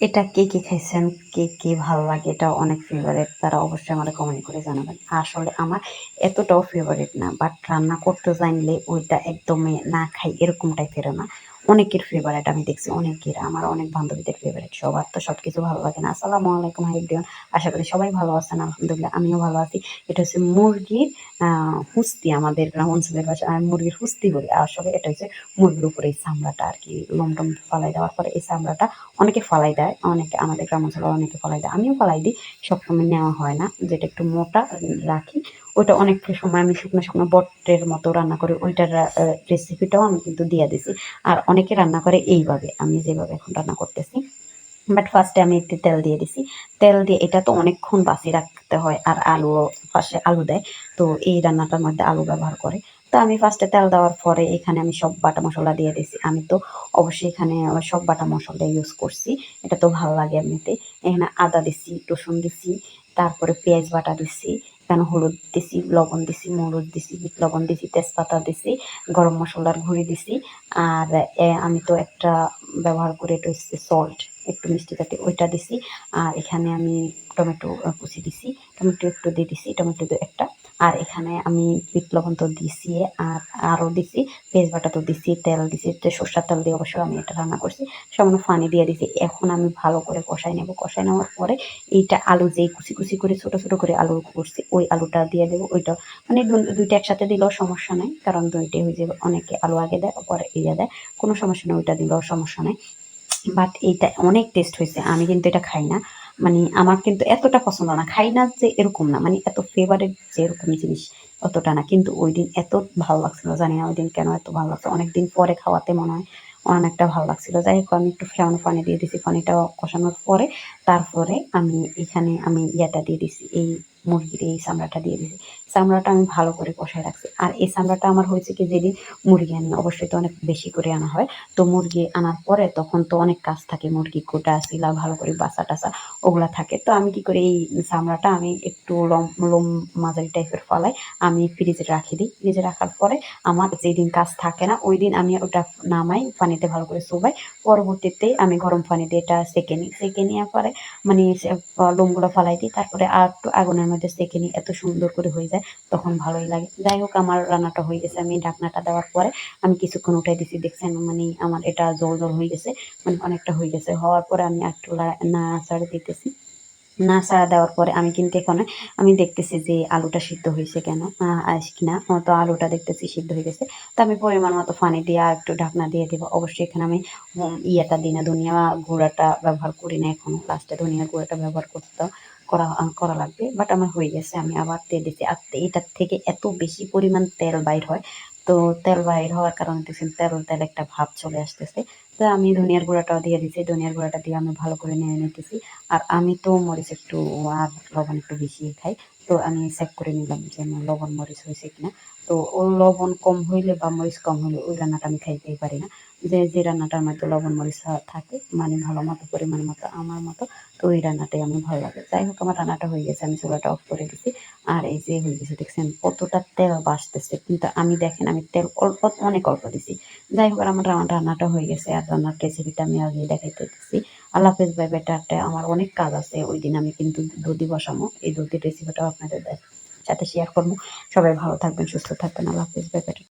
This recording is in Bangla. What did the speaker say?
এটা কে কে খাইছেন? কে কে ভালো লাগে? এটা অনেক ফেভারেট তারা অবশ্যই আমাদের কমেন্ট করে জানাবেন। আসলে আমার এতটাও ফেভারিট না বাট রান্না করতে জানলে ওইটা একদমই না খাই এরকম টাইপের না। অনেকের ফেভারিট আমি দেখছি অনেকের, আমার অনেক বান্ধবীদের ফেভারিট সবার তো সব কিছু ভালো লাগে না। আসসালামু আলাইকুম হাইব্রিয়ন আশা করি সবাই ভালো আছেন, আলহামদুলিল্লাহ, আমিও ভালো আছি। এটা হচ্ছে মুরগির হুস্তি আমাদের গ্রাম অঞ্চলের ভাষা মুরগির হুস্তি বলি আসলে এটা হচ্ছে মুরগির উপরে এই চামড়াটা আর কি লমটম ফালাই দেওয়ার পরে এই চামড়াটা অনেকে ফালাই দেয়, অনেকে আমাদের গ্রাম অঞ্চলে অনেকে ফালাই দেয়, আমিও ফালাই দিই, সবসময় নেওয়া হয় না, যেটা একটু মোটা রাখি ওইটা অনেক সময় আমি শুকনো শুকনো বটের মতো রান্না করি ওইটার রেসিপিটাও আমি কিন্তু দিয়ে দিছি। আর অনেকে রান্না করে এইভাবে, আমি যেভাবে এখন রান্না করতেছি। বাট ফার্স্টে আমি একটু তেল দিয়ে দিছি। তেল দিয়ে এটা তো অনেকক্ষণ বাসি রাখতে হয়, আর আলু পাশে আলু দেয়। তো এই রান্নাটার মধ্যে আলু ব্যবহার করে। তো আমি ফার্স্টে তেল দেওয়ার পরে এখানে আমি সব বাটা মশলা দিয়ে দিছি। আমি তো অবশ্যই এখানে সব বাটা মশলা ইউজ করছি। এটা তো ভালো লাগে এমনিতে। এখানে আদা দিছি, রসুন দিছি, তারপরে পেঁয়াজ বাটা দিছি। এখানে হলুদ দিছি, লবণ দিছি, মরুদ দিছি, বিট লবণ দিছি, তেজপাতা দিছি, গরম মশলার ঘুরি দিছি, আর আমি তো একটা ব্যবহার করে এটা হচ্ছে সল্ট একটু মিষ্টি কাটি ওইটা দিছি, আর এখানে আমি টমেটো কুচি দিছি, টমেটো একটু দিয়ে দিছি, টমেটো একটা আর এখানে আমি বিট লবণ তো দিছি আর আরও দিছি, পেঁয়াজ বাটা তো দিছি, তেল দিছি সর্ষার তেল দিয়ে অবশ্যই আমি এটা রান্না করছি সামান্য পানি দিয়ে দিছি। এখন আমি ভালো করে কষাই নেব। কষাই নেওয়ার পরে এইটা আলু যেই কুচি কুচি করে, ছোট ছোট করে আলু করছি, ওই আলুটা দিয়ে দেবো। ওইটা মানে দুইটা একসাথে দিলেও সমস্যা নাই, কারণ দুইটাই হয়ে যাবে। অনেকে আলু আগে দেয়, পরে ইয়ে দেয়, কোনো সমস্যা নেই, ওইটা দিলেও সমস্যা নেই। বাট এইটা অনেক টেস্ট হয়েছে, আমি কিন্তু এটা খাই না। মানে আমার কিন্তু এতটা পছন্দ না। খাই না যে এরকম না মানে এত ফেভারিট যে এরকম জিনিস অতটা না। কিন্তু ওই দিন এত ভালো লাগছিল, জানি না ওই দিন কেন এত ভালো লাগছে। অনেকদিন পরে খাওয়াতে মনে হয় অনেকটা ভালো লাগছিল। যাই হোক, আমি একটু ফ্যান ফানি দিয়ে দিছি, পানিটা কষানোর পরে তারপরে আমি এখানে আমি ইয়াটা দিয়ে দিছি, এই মুরগির এই চামড়াটা দিয়ে দিছি। চামড়াটা আমি ভালো করে কষায় রাখছি। আর এই চামড়াটা আমার হয়েছে কি যেদিন মুরগি আনি, অবশ্যই তো অনেক বেশি করে আনা হয়। তো মুরগি আনার পরে তখন তো অনেক কাজ থাকে, মুরগি কোটা শিলা ভালো করে বাসা টাসা ওগুলা থাকে। তো আমি কি করি, এই চামড়াটা আমি একটু লম লম মাঝারি টাইপের ফলাই আমি ফ্রিজে রাখি দিই। ফ্রিজে রাখার পরে আমার যেদিন কাজ থাকে না, ওই দিন আমি ওটা নামাই, পানিতে ভালো করে শোবাই। পরবর্তীতে আমি গরম পানি দিয়ে এটা সেকে নিই। সেকে নেওয়ার পরে মানে লোমগুলো ফালাই দিই। তারপরে আর একটু আগুনের মধ্যে সেকে নিই। এত সুন্দর করে হয়ে যায়। তখন ভালোই লাগে। যাই হোক, আমার রান্নাটা হয়ে গেছে। আমি ঢাকনাটা দেওয়ার পরে আমি কিছুক্ষণ উঠাই দিছি। দেখছেন মানে আমার এটা জল জল হয়ে গেছে মানে অনেকটা হয়ে গেছে। হওয়ার পরে আমি একটু না ছাড়ে দিতেছি। না ছাড়া দেওয়ার পরে আমি কিন্তু এখানে, আমি দেখতেছি যে আলুটা সিদ্ধ হয়েছে কেন কিনা। তো আলুটা দেখতেছি সিদ্ধ হয়ে গেছে। তো আমি পরিমাণ মতো পানি দিয়ে আর একটু ঢাকনা দিয়ে দেবো। অবশ্যই এখানে আমি ইয়েটা দিই না ধনিয়া গুঁড়াটা ব্যবহার করি না এখন। লাস্টে ধনিয়া গুঁড়াটা ব্যবহার করতে করা করা লাগবে। বাট আমার হয়ে গেছে। আমি আবার তেল দিচ্ছি আর এটার থেকে এত বেশি পরিমাণ তেল বাইর হয়। তো তেল বাইর হওয়ার কারণে দেখছেন তেল তেল একটা ভাব চলে আসতেছে। তো আমি ধনিয়ার গুঁড়াটাও দিয়ে দিচ্ছি ধনিয়ার গুঁড়াটা দিয়ে আমি ভালো করে নিয়ে নিতেছি। আর আমি তো মরিচ একটু, আর লবণ একটু বেশি খাই। তো আমি চেক করে নিলাম যে আমার লবণ, মরিচ হয়েছে কিনা। তো ও লবণ কম হইলে বা মরিচ কম হইলে ওই রান্নাটা আমি খাইতেই পারি না। যে যে রান্নাটার মধ্যে লবণ, মরিচ থাকে মানে ভালো মতো, পরিমাণ মতো, আমার মতো, তো ওই রান্নাটাই আমি ভালো লাগে। যাই হোক, আমার রান্নাটা হয়ে গেছে, আমি চুলাটা অফ করে দিছি। আর এই যে হয়ে গেছে, দেখছেন কতটা তেল বাসতেছে। কিন্তু আমি দেখেন, আমি তেল অল্প, অনেক অল্প দিছি। যাই হোক আমার রান্নাটা হয়ে গেছে। আর রান্নার রেসিপিটা আমি আগে দেখাইতে দিচ্ছি আল্লাহ হাফেজ ভাই বেটারটা আমার অনেক কাজ আছে ওই দিন আমি কিন্তু দুধি বসামো। এই দুধের রেসিপিটাও আপনাদের সাথে শেয়ার করব সবাই ভালো থাকবেন, সুস্থ থাকবেন। আল্লাহ হাফেজ ভাই বেটার